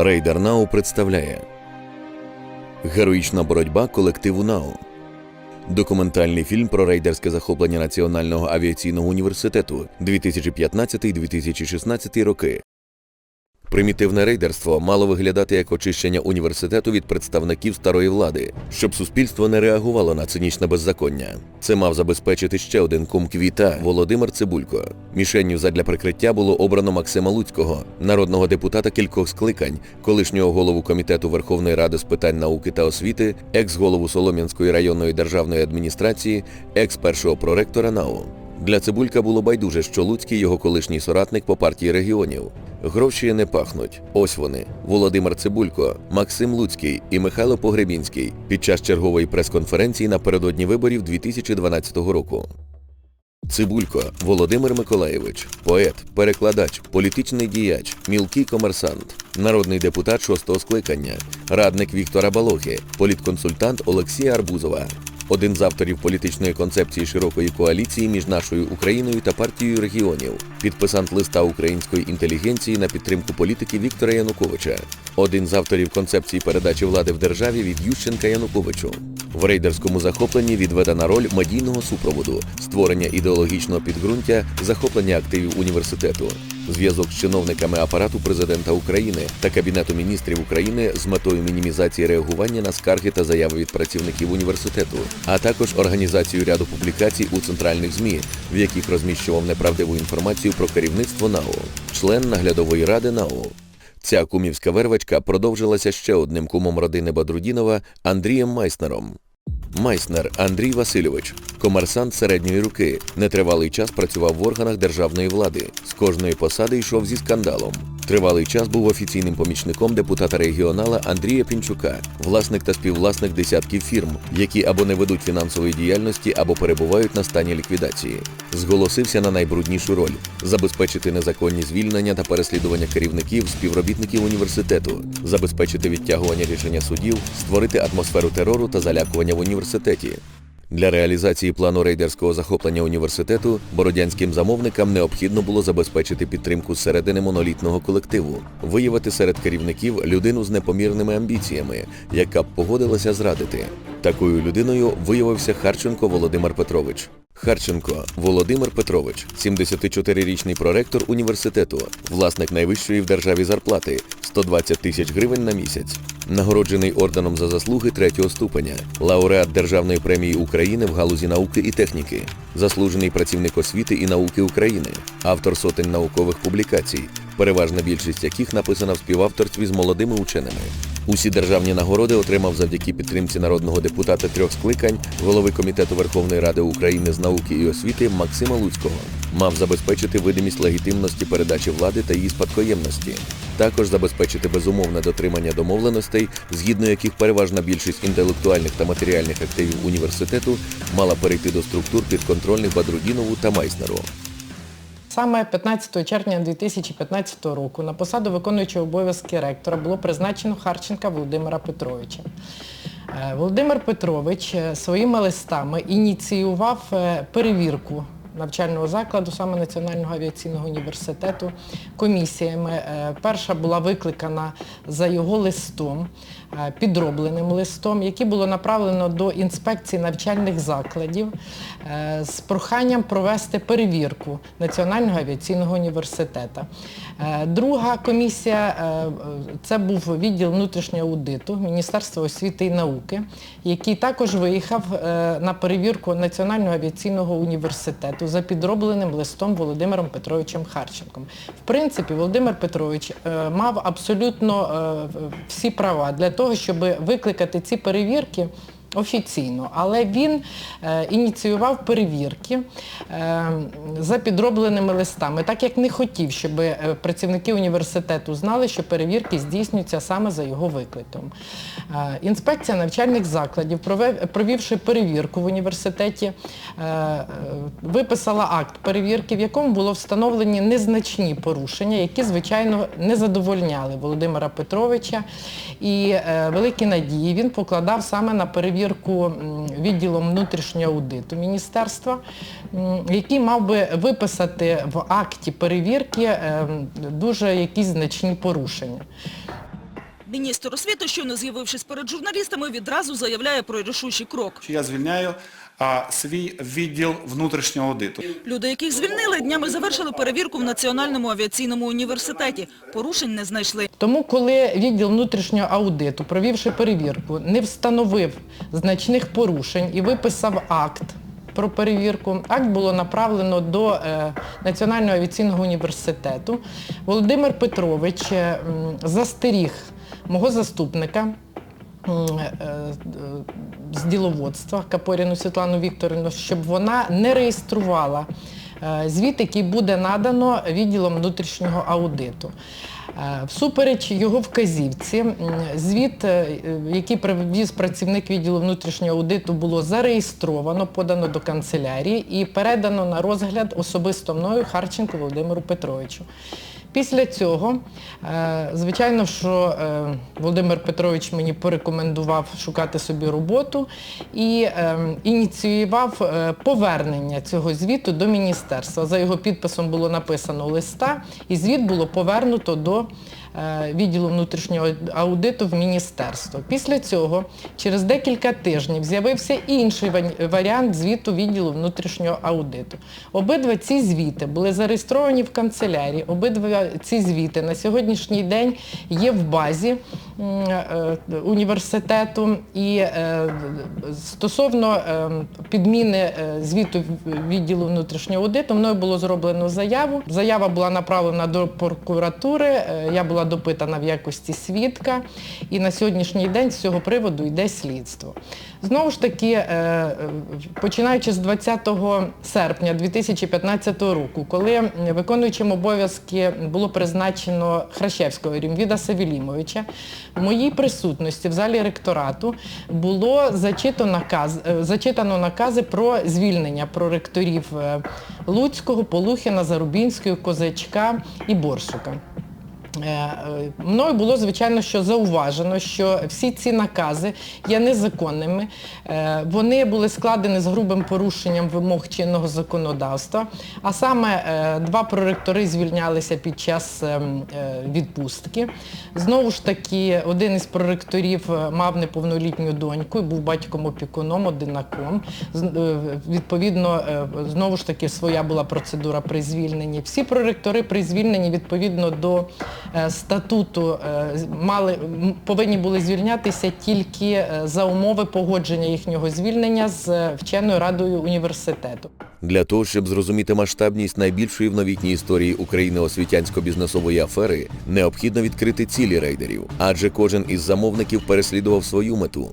Рейдер Нау представляє Героїчна боротьба колективу НАУ. Документальний фільм про рейдерське захоплення Національного авіаційного університету 2015-2016 роки. Примітивне рейдерство мало виглядати як очищення університету від представників старої влади, щоб суспільство не реагувало на цинічне беззаконня. Це мав забезпечити ще один кум квіта Володимир Цибулько. Мішенню задля прикриття було обрано Максима Луцького, народного депутата кількох скликань, колишнього голову комітету Верховної Ради з питань науки та освіти, екс-голову Солом'янської районної державної адміністрації, екс-першого проректора НАУ. Для Цибулька було байдуже, що Луцький його колишній соратник по партії регіонів. Гроші не пахнуть. Ось вони: Володимир Цибулько, Максим Луцький і Михайло Погребінський під час чергової прес-конференції напередодні виборів 2012 року. Цибулько Володимир Миколаєвич, поет, перекладач, політичний діяч, мілкий комерсант, народний депутат шостого скликання, радник Віктора Балохи, політконсультант Олексія Арбузова, один з авторів політичної концепції широкої коаліції між нашою Україною та партією регіонів, підписант листа української інтелігенції на підтримку політики Віктора Януковича, один з авторів концепції передачі влади в державі від Ющенка Януковичу. В рейдерському захопленні відведена роль медійного супроводу, створення ідеологічного підґрунтя, захоплення активів університету, зв'язок з чиновниками апарату президента України та Кабінету міністрів України з метою мінімізації реагування на скарги та заяви від працівників університету, а також організацію ряду публікацій у центральних ЗМІ, в яких розміщував неправдиву інформацію про керівництво НАУ, член наглядової ради НАУ. Ця кумівська вервачка продовжилася ще одним кумом родини Бадрудінова Андрієм Майснером. Майснер Андрій Васильович, комерсант середньої руки, нетривалий час працював в органах державної влади. З кожної посади йшов зі скандалом. Тривалий час був офіційним помічником депутата регіонала Андрія Пінчука, власник та співвласник десятків фірм, які або не ведуть фінансової діяльності, або перебувають на стані ліквідації. Зголосився на найбруднішу роль забезпечити незаконні звільнення та переслідування керівників, співробітників університету, забезпечити відтягування рішення судів, створити атмосферу терору та залякування в університеті. Для реалізації плану рейдерського захоплення університету бородянським замовникам необхідно було забезпечити підтримку зсередини монолітного колективу, виявити серед керівників людину з непомірними амбіціями, яка б погодилася зрадити. Такою людиною виявився Харченко Володимир Петрович. Харченко Володимир Петрович, 74-річний проректор університету, власник найвищої в державі зарплати 120 тисяч гривень на місяць, нагороджений орденом за заслуги третього ступеня, лауреат Державної премії України в галузі науки і техніки, заслужений працівник освіти і науки України, автор сотень наукових публікацій, переважна більшість яких написана в співавторстві з молодими ученими. Усі державні нагороди отримав завдяки підтримці народного депутата трьох скликань, голови комітету Верховної Ради України з науки і освіти Максима Луцького. Мав забезпечити видимість легітимності передачі влади та її спадкоємності. Також забезпечити безумовне дотримання домовленостей, згідно яких переважна більшість інтелектуальних та матеріальних активів університету мала перейти до структур підконтрольних Бадрудінову та Майснеру. Саме 15 червня 2015 року на посаду виконуючого обов'язки ректора було призначено Харченка Володимира Петровича. Е, Володимир Петрович е, своїми листами ініціював е, перевірку навчального закладу, саме Національного авіаційного університету, комісіями. Е, Перша була викликана за його листом, е, підробленим листом, який було направлено до інспекції навчальних закладів е, з проханням провести перевірку Національного авіаційного університету. Друга комісія це був відділ внутрішнього аудиту Міністерства освіти і науки, який також виїхав на перевірку Національного авіаційного університету за підробленим листом Володимиром Петровичем Харченком. В принципі, Володимир Петрович е, мав абсолютно е, всі права для того, щоб викликати ці перевірки офіційно, але він е, ініціював перевірки е, за підробленими листами, так як не хотів, щоб е, працівники університету знали, що перевірки здійснюються саме за його викликом. Інспекція навчальних закладів, провівши перевірку в університеті, виписала акт перевірки, в якому було встановлені незначні порушення, які, звичайно, не задовольняли Володимира Петровича. І великі надії він покладав саме на перевірку м, відділом внутрішнього аудиту міністерства, який мав би виписати в акті перевірки е, дуже якісь значні порушення. Міністр освіти, щойно з'явившись перед журналістами, відразу заявляє про рішучий крок. Я звільняю свій відділ внутрішнього аудиту. Люди, яких звільнили, днями завершили перевірку в Національному авіаційному університеті. Порушень не знайшли. Тому, коли відділ внутрішнього аудиту, провівши перевірку, не встановив значних порушень і виписав акт про перевірку, акт було направлено до е, Національного авіаційного університету. Володимир Петрович е, застеріг мого заступника з діловодства Капоріну Світлану Вікторівну, щоб вона не реєструвала е, звіт, який буде надано відділом внутрішнього аудиту. Е, Всупереч його вказівці, звіт, е, який привіз працівник відділу внутрішнього аудиту, було зареєстровано, подано до канцелярії і передано на розгляд особисто мною Харченку Володимиру Петровичу. Після цього, е, звичайно, що е, Володимир Петрович мені порекомендував шукати собі роботу і е, ініціював повернення цього звіту до міністерства. За його підписом було написано листа, і звіт було повернуто до відділу внутрішнього аудиту в міністерство. Після цього, через декілька тижнів, з'явився інший варіант звіту відділу внутрішнього аудиту. Обидва ці звіти були зареєстровані в канцелярії. Обидва ці звіти. На сьогоднішній день є в базі університету. І е, стосовно е, підміни е, звіту відділу внутрішнього аудиту, мною було зроблено заяву. Заява була направлена до прокуратури. е, Я була допитана в якості свідка. І на сьогоднішній день з цього приводу йде слідство. Знову ж таки, е, е, починаючи з 20 серпня 2015 року, коли виконуючим обов'язки було призначено Хращевського Рімвіда Савілімовича, в моїй присутності в залі ректорату було зачитано, наказ, е, зачитано накази про звільнення проректорів е, Луцького, Полухіна, Зарубінської, Козачка і Борсука. Е, е, Мною було, звичайно, що зауважено, що всі ці накази є незаконними. Е, Вони були складені з грубим порушенням вимог чинного законодавства. А саме два проректори звільнялися під час відпустки. Знову ж таки, один із проректорів мав неповнолітню доньку і був батьком-опікуном, одинаком. Відповідно, знову ж таки, своя була процедура при звільненні. Всі проректори при звільненні відповідно до статуту е, мали, повинні були звільнятися тільки е, за умови погодження їхнього звільнення з е, вченою радою університету. Для того, щоб зрозуміти масштабність найбільшої в новітній історії України освітянсько-бізнесової афери, необхідно відкрити цілі рейдерів, адже кожен із замовників переслідував свою мету.